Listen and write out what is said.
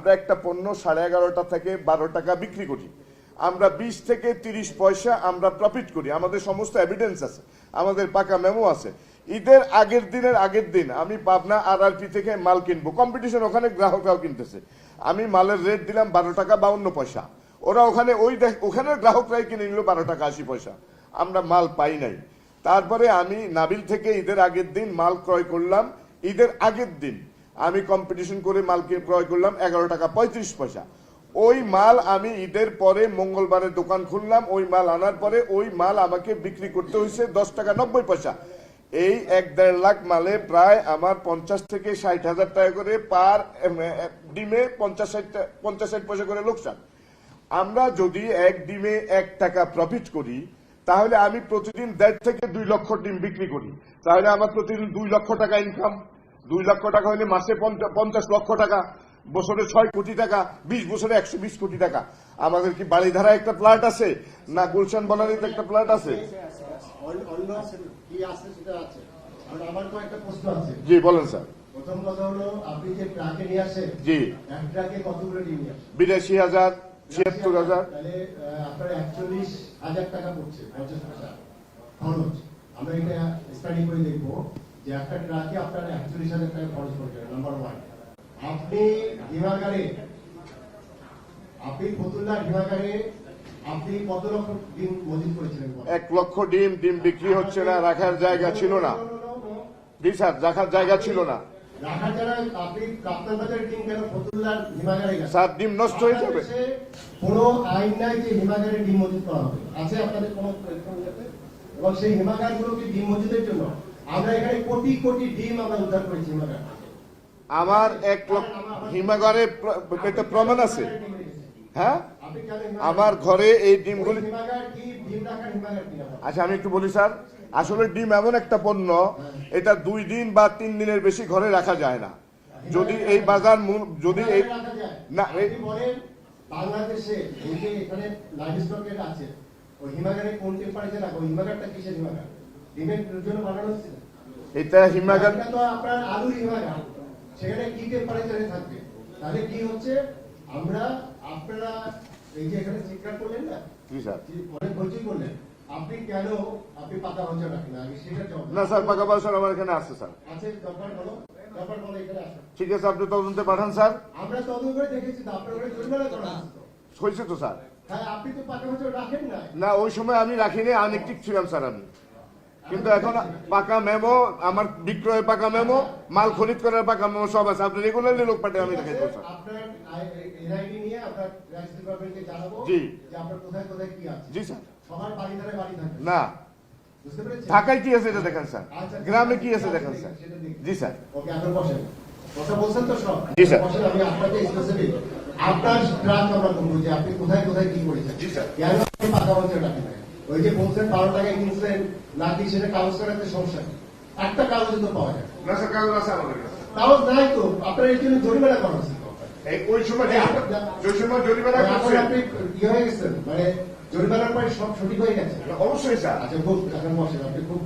আমরা একটা পণ্য সাড়ে এগারোটা থেকে বারো টাকা বিক্রি করি। আমরা বিশ থেকে তিরিশ পয়সা আমরা প্রফিট করি। আমাদের সমস্ত এভিডেন্স আছে, আমাদের পাকা মেমো আছে। ঈদের আগের দিনের আগের দিন আমি পাবনা আর আর পি থেকে মাল কিনবো। কম্পিটিশন ওখানে গ্রাহকরাও কিনতেছে। আমি মালের রেট দিলাম বারো টাকা বাউন্ন পয়সা। ওরা ওখানে ওই দেখ- ওখানে গ্রাহকরাই কিনে নিল বারো টাকা আশি পয়সা। আমরা মাল পাই নাই। তারপরে আমি নাবিল থেকে ঈদের আগের দিন মাল ক্রয় করলাম। ঈদের আগের দিন আমি কম্পিটিশন করে মালকে ক্রয় করলাম, এগারো টাকা, পঁয়ত্রিশ পয়সা। ওই মাল আমি ঈদের পরে মঙ্গলবারে দোকান খুললাম, ওই মাল আনার পরে ওই মাল আমাকে বিক্রি করতে হয়েছে দশ টাকা, নব্বই পয়সা। এই এক দেড় লাখ মালে প্রায় আমার পঞ্চাশ থেকে ষাট হাজার টাকা করে পার ডিমে পঞ্চাশ ষাট পঞ্চাশ ষাট পয়সা করে লোকসান। আমরা যদি এক ডিমে এক টাকা প্রফিট করি, তাহলে আমি প্রতিদিন দেড় থেকে দুই লক্ষ ডিম বিক্রি করি। তাহলে আমার প্রতিদিন দুই লক্ষ টাকা ইনকাম দুই লক্ষ টাকা হলে মাসে পঞ্চা- পঞ্চাশ লক্ষ টাকা, বছরে ছয় কোটি টাকা, বিশ বছরে একশো বিশ কোটি টাকা। আমাদের কি বাড়িধারা একটা প্লাট আছে? না গুলশান বনানীতে একটা প্লাট আছে? জি, বলেন স্যার। জি। বিরাশি হাজার, ছিয়াত্তর হাজার। টাকা পড়ছে আমরা এটা স্টাডি করে দেখব। যে একটা ট্রাকে আপনার একচল্লিশ হাজার টাকা খরচ পড়ছে নাম্বার ওয়ান আপনি হিমাগারে আপনি ফতুল্লাহ হিমাগারে আপনি কত লক্ষ ডিম মজুত করেছিলেন এক লক্ষ ডিম ডিম বিক্রি হচ্ছে না রাখার জায়গা ছিল না। জি স্যার রাখার জায়গা ছিল না। রাখার যারা আপনি কাপ্তান বাজারের টিম কেন ফতুল্লার হিমাগারে স্যার ডিম নষ্ট হয়ে যাবে। কোনো আইন নাই যে হিমাগারে ডিম মজুত করা হবে। আছে আপনাদের কোনো এবং সেই হিমাগার গুলোকে ডিম মজুদের জন্য? আমরা এখানে কোটি কোটি ডিম আমরা উদ্ধার করেছি হিমাগার। আমার এক হিমাগারে এটা প্রমাণ আছে। হ্যাঁ? আমার ঘরে এই ডিমগুলি আচ্ছা আমি একটু বলি স্যার। আসলে ডিম এমন একটা পণ্য এটা দুই দিন বা তিন দিনের বেশি ঘরে রাখা যায় না। যদি এই বাজার মূল যদি এই না বাংলাদেশে এখানে লাইভ স্টকের আছে ওই হিমাগারে কোন টেম্পারেচার রাখো? হিমাগারটা কিসের হিমাগার? ডিমের জন্য বানানো হচ্ছে? এটা হিমাগার তো আপনার আলুর হিমাগার সেখানে কি টেম্পারেচারে থাকবে? তাহলে কি হচ্ছে? আমরা আপনারা এই যে এখানে চিৎকার করলেন না? জি স্যার। অনেক হইচই করলেন। আপনি কেন আপনি পাতা হচ্ছে রাখেন? আগে সেটা না। স্যার পাকা বাসন আমার এখানে আছে স্যার। আছে দরকার বলো দরকার বলো এখানে আসো ঠিক আছে আপনি তদন্তে পাঠান স্যার। আমরা তদন্ত করে দেখেছি তো আপনার ওখানে জরিমানা করা হয়েছে তো স্যার। হ্যাঁ আপনি তো পাতা হচ্ছে রাখেন না না ওই সময় আমি রাখিনি আনএক্টিভ ছিলাম স্যার আমি। কিন্তু এখন পাকা মেমো আমার বিক্রয় পাকা মেমো মাল খরিদ করার পাকা মেমো সব আছে। আপনি রেগুলারলি লোক পাঠিয়ে আমি দেখাই স্যার। জানাব জি। জি স্যার। না। ঢাকায় কি আছে এটা দেখেন স্যার? আচ্ছা, গ্রামে কি আছে দেখেন স্যার? জি স্যার। ওকে এখন বসেন। কথা বলছেন তো সব? জি, স্যার। আমি আপনাকে স্পেসিফিক আপনার ট্রাক আমরা করব যে আপনি কোথায় কোথায় কি করেছেন। জি, স্যার। ওই যে বলছেন বারো টাকায় কিনছেন নাকি সেটা কাগজ করাতে সমস্যা একটা কাগজ তো পাওয়া যায়। না স্যার কাগজ আছে আমাদের কাছে। কাগজ নাই তো আপনার এই জন্য জরিমানা করা উচিত ওই সময় ওই সময় জরিমানা করছেন আপনি ইয়ে হয়ে গেছেন মানে জরিমানার পরে সব সঠিক হয়ে গেছে? অবশ্যই স্যার। আচ্ছা খুব এখন বসেন আপনি খুব